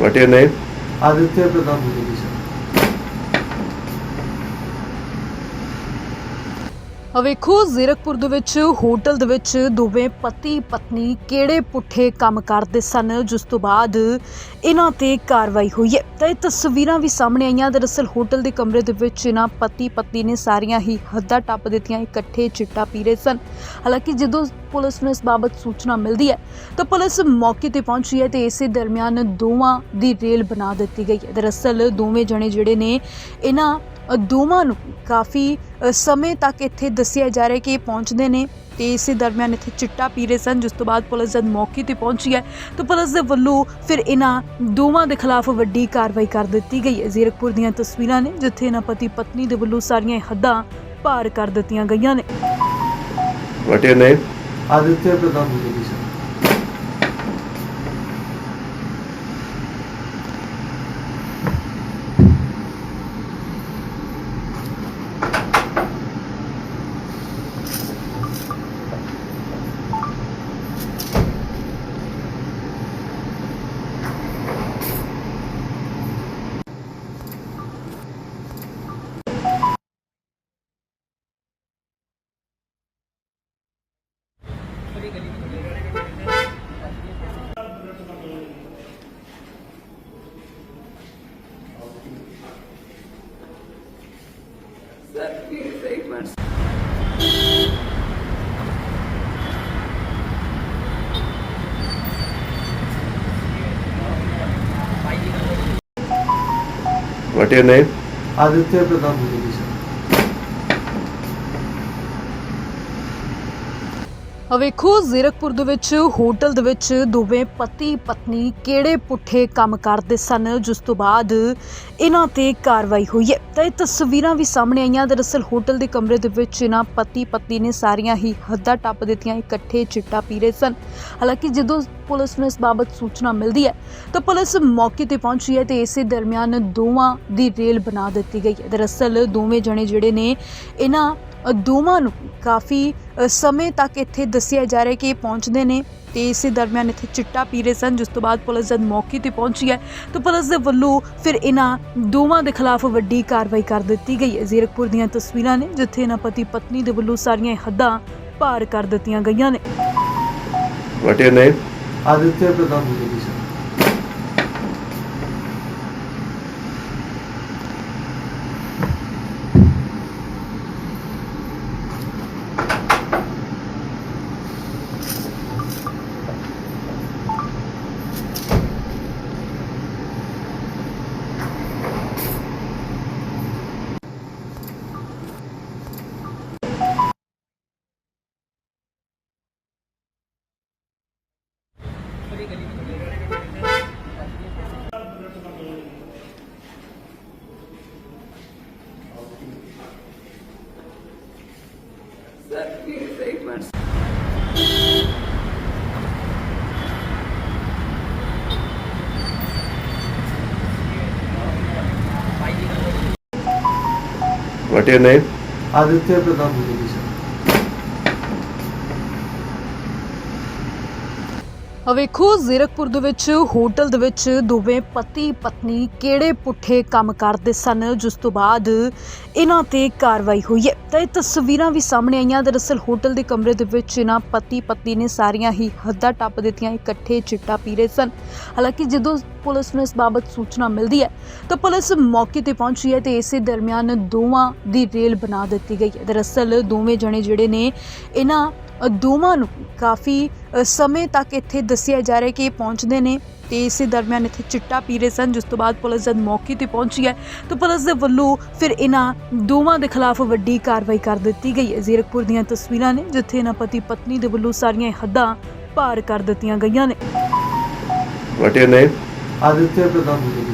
What your name? Aditya Pratap Mukherjee sir ਵੇਖੋ, ਜ਼ੀਰਕਪੁਰ ਦੇ ਵਿੱਚ, ਹੋਟਲ ਦੇ ਵਿੱਚ ਦੋਵੇਂ ਪਤੀ ਪਤਨੀ ਕਿਹੜੇ ਪੁੱਠੇ ਕੰਮ ਕਰਦੇ ਸਨ, ਜਿਸ ਤੋਂ ਬਾਅਦ ਇਹਨਾਂ ਤੇ ਕਾਰਵਾਈ ਹੋਈ ਹੈ। ਤਾਂ ਇਹ ਤਸਵੀਰਾਂ ਵੀ ਸਾਹਮਣੇ ਆਈਆਂ। ਦਰਅਸਲ, ਹੋਟਲ ਦੇ ਕਮਰੇ ਦੇ ਵਿੱਚ ਇਹਨਾਂ ਪਤੀ ਪਤਨੀ ਨੇ ਸਾਰੀਆਂ ਹੀ ਹੱਦਾਂ ਟੱਪ ਦਿੱਤੀਆਂ, ਇਕੱਠੇ ਚਿੱਟਾ ਪੀ ਰਹੇ ਸਨ। ਹਾਲਾਂਕਿ, ਜਦੋਂ ਪੁਲਿਸ ਨੂੰ ਇਸ ਬਾਬਤ ਸੂਚਨਾ ਮਿਲਦੀ ਹੈ, ਤਾਂ ਪੁਲਿਸ ਮੌਕੇ ਤੇ ਪਹੁੰਚੀ ਹੈ ਤੇ ਇਸੇ ਦਰਮਿਆਨ ਦੋਵਾਂ ਦੀ ਰੇਲ ਬਣਾ ਦਿੱਤੀ ਗਈ ਹੈ। ਦਰਅਸਲ, ਦੋਵੇਂ ਜਣੇ ਜਿਹੜੇ ਨੇ, ਇਹਨਾਂ ਦੋਵਾਂ ਨੂੰ ਕਾਫੀ ਸਮੇਂ ਤੱਕ ਇੱਥੇ ਦੱਸਿਆ ਜਾ ਰਿਹਾ ਕਿ ਇਹ ਪਹੁੰਚਦੇ ਨੇ ਤੇ ਇਸੇ ਦਰਮਿਆਨ ਇੱਥੇ ਚਿੱਟਾ ਪੀ ਰਹੇ ਸਨ ਜਿਸ ਤੋਂ ਬਾਅਦ ਪੁਲਿਸ ਜਦ ਮੌਕੇ ਤੇ ਪਹੁੰਚੀ ਹੈ ਤਾਂ ਪੁਲਿਸ ਦੇ ਵੱਲੋਂ ਫਿਰ ਇਹਨਾਂ ਦੋਵਾਂ ਦੇ ਖਿਲਾਫ ਵੱਡੀ ਕਾਰਵਾਈ ਕਰ ਦਿੱਤੀ ਗਈ ਹੈ। ਜ਼ੀਰਕਪੁਰ ਦੀਆਂ ਤਸਵੀਰਾਂ ਨੇ ਜਿੱਥੇ ਇਹਨਾਂ ਪਤੀ ਪਤਨੀ ਦੇ ਵੱਲੋਂ ਸਾਰੀਆਂ ਹੱਦਾਂ ਪਾਰ ਕਰ ਦਿੱਤੀਆਂ ਗਈਆਂ ਨੇ। What your name? Aditya Pratap Mukherjee What your name? Aditya Pratap Mukherjee sir ਵੇਖੋ, ਜ਼ੀਰਕਪੁਰ ਦੇ ਵਿੱਚ, ਹੋਟਲ ਦੇ ਵਿੱਚ ਦੋਵੇਂ ਪਤੀ ਪਤਨੀ ਕਿਹੜੇ ਪੁੱਠੇ ਕੰਮ ਕਰਦੇ ਸਨ, ਜਿਸ ਤੋਂ ਬਾਅਦ ਇਹਨਾਂ ਤੇ ਕਾਰਵਾਈ ਹੋਈ ਹੈ। ਤਾਂ ਇਹ ਤਸਵੀਰਾਂ ਵੀ ਸਾਹਮਣੇ ਆਈਆਂ। ਦਰਅਸਲ, ਹੋਟਲ ਦੇ ਕਮਰੇ ਦੇ ਵਿੱਚ ਇਹਨਾਂ ਪਤੀ ਪਤਨੀ ਨੇ ਸਾਰੀਆਂ ਹੀ ਹੱਦਾਂ ਟੱਪ ਦਿੱਤੀਆਂ, ਇਕੱਠੇ ਚਿੱਟਾ ਪੀ ਰਹੇ ਸਨ। ਹਾਲਾਂਕਿ, ਜਦੋਂ ਪੁਲਿਸ ਨੂੰ ਇਸ ਬਾਬਤ ਸੂਚਨਾ ਮਿਲਦੀ ਹੈ, ਤਾਂ ਪੁਲਿਸ ਮੌਕੇ ਤੇ ਪਹੁੰਚੀ ਹੈ ਤੇ ਇਸੇ ਦਰਮਿਆਨ ਦੋਵਾਂ ਦੀ ਰੇਲ ਬਣਾ ਦਿੱਤੀ ਗਈ ਹੈ। ਦਰਅਸਲ, ਦੋਵੇਂ ਜਣੇ ਜਿਹੜੇ ਨੇ, ਇਹਨਾਂ ਦੋਵਾਂ ਨੂੰ ਕਾਫੀ ਸਮੇਂ ਤੱਕ ਇੱਥੇ ਦੱਸਿਆ ਜਾ ਰਿਹਾ ਕਿ ਇਹ ਪਹੁੰਚਦੇ ਨੇ ਤੇ ਇਸੇ ਦਰਮਿਆਨ ਇੱਥੇ ਚਿੱਟਾ ਪੀ ਰਹੇ ਸਨ ਜਿਸ ਤੋਂ ਬਾਅਦ ਪੁਲਿਸ ਜਦ ਮੌਕੇ ਤੇ ਪਹੁੰਚੀ ਹੈ ਤਾਂ ਪੁਲਿਸ ਦੇ ਵੱਲੋਂ ਫਿਰ ਇਹਨਾਂ ਦੋਵਾਂ ਦੇ ਖਿਲਾਫ ਵੱਡੀ ਕਾਰਵਾਈ ਕਰ ਦਿੱਤੀ ਗਈ ਹੈ ਜ਼ੀਰਕਪੁਰ ਦੀਆਂ ਤਸਵੀਰਾਂ ਨੇ ਜਿੱਥੇ ਇਹਨਾਂ ਪਤੀ ਪਤਨੀ ਦੇ ਵੱਲੋਂ ਸਾਰੀਆਂ ਹੱਦਾਂ ਪਾਰ ਕਰ ਦਿੱਤੀਆਂ ਗਈਆਂ ਨੇ What your name? Aditya Pratap Mukherjee What your name? Aditya Pratap Mukherjee sir ਵੇਖੋ, ਜ਼ੀਰਕਪੁਰ ਦੇ ਵਿੱਚ, ਹੋਟਲ ਦੇ ਵਿੱਚ ਦੋਵੇਂ ਪਤੀ ਪਤਨੀ ਕਿਹੜੇ ਪੁੱਠੇ ਕੰਮ ਕਰਦੇ ਸਨ, ਜਿਸ ਤੋਂ ਬਾਅਦ ਇਹਨਾਂ ਤੇ ਕਾਰਵਾਈ ਹੋਈ ਹੈ। ਤਾਂ ਇਹ ਤਸਵੀਰਾਂ ਵੀ ਸਾਹਮਣੇ ਆਈਆਂ। ਦਰਅਸਲ ਹੋਟਲ ਦੇ ਕਮਰੇ ਦੇ ਵਿੱਚ ਇਹਨਾਂ ਪਤੀ ਪਤਨੀ ਨੇ ਸਾਰੀਆਂ ਹੀ ਹੱਦਾਂ ਟੱਪ ਦਿੱਤੀਆਂ, ਇਕੱਠੇ ਚਿੱਟਾ ਪੀ ਰਹੇ ਸਨ। ਹਾਲਾਂਕਿ ਜਦੋਂ ਪੁਲਿਸ ਨੂੰ ਇਸ ਬਾਬਤ ਸੂਚਨਾ ਮਿਲਦੀ ਹੈ, ਤਾਂ ਪੁਲਿਸ ਮੌਕੇ ਤੇ ਪਹੁੰਚੀ ਹੈ ਤੇ ਇਸੇ ਦਰਮਿਆਨ ਦੋਵਾਂ ਦੀ ਰੇਲ ਬਣਾ ਦਿੱਤੀ ਗਈ ਹੈ। ਦਰਅਸਲ ਦੋਵੇਂ ਜਣੇ ਜਿਹੜੇ ਨੇ, ਇਹਨਾਂ ਦੋਵਾਂ ਨੂੰ ਕਾਫੀ ਸਮੇਂ ਤੱਕ ਇੱਥੇ ਦੱਸਿਆ ਜਾ ਰਿਹਾ ਕਿ ਇਹ ਪਹੁੰਚਦੇ ਨੇ ਤੇ ਇਸੇ ਦਰਮਿਆਨ ਇੱਥੇ ਚਿੱਟਾ ਪੀ ਰਹੇ ਸਨ ਜਿਸ ਤੋਂ ਬਾਅਦ ਪੁਲਿਸ ਜਦ ਮੌਕੇ ਤੇ ਪਹੁੰਚੀ ਹੈ ਤਾਂ ਪੁਲਿਸ ਦੇ ਵੱਲੋਂ ਫਿਰ ਇਹਨਾਂ ਦੋਵਾਂ ਦੇ ਖਿਲਾਫ ਵੱਡੀ ਕਾਰਵਾਈ ਕਰ ਦਿੱਤੀ ਗਈ ਹੈ। ਜ਼ੀਰਕਪੁਰ ਦੀਆਂ ਤਸਵੀਰਾਂ ਨੇ ਜਿੱਥੇ ਇਹਨਾਂ ਪਤੀ ਪਤਨੀ ਦੇ ਵੱਲੋਂ ਸਾਰੀਆਂ ਹੱਦਾਂ ਪਾਰ ਕਰ ਦਿੱਤੀਆਂ ਗਈਆਂ ਨੇ। What your name? Aditya Pratap Mukherjee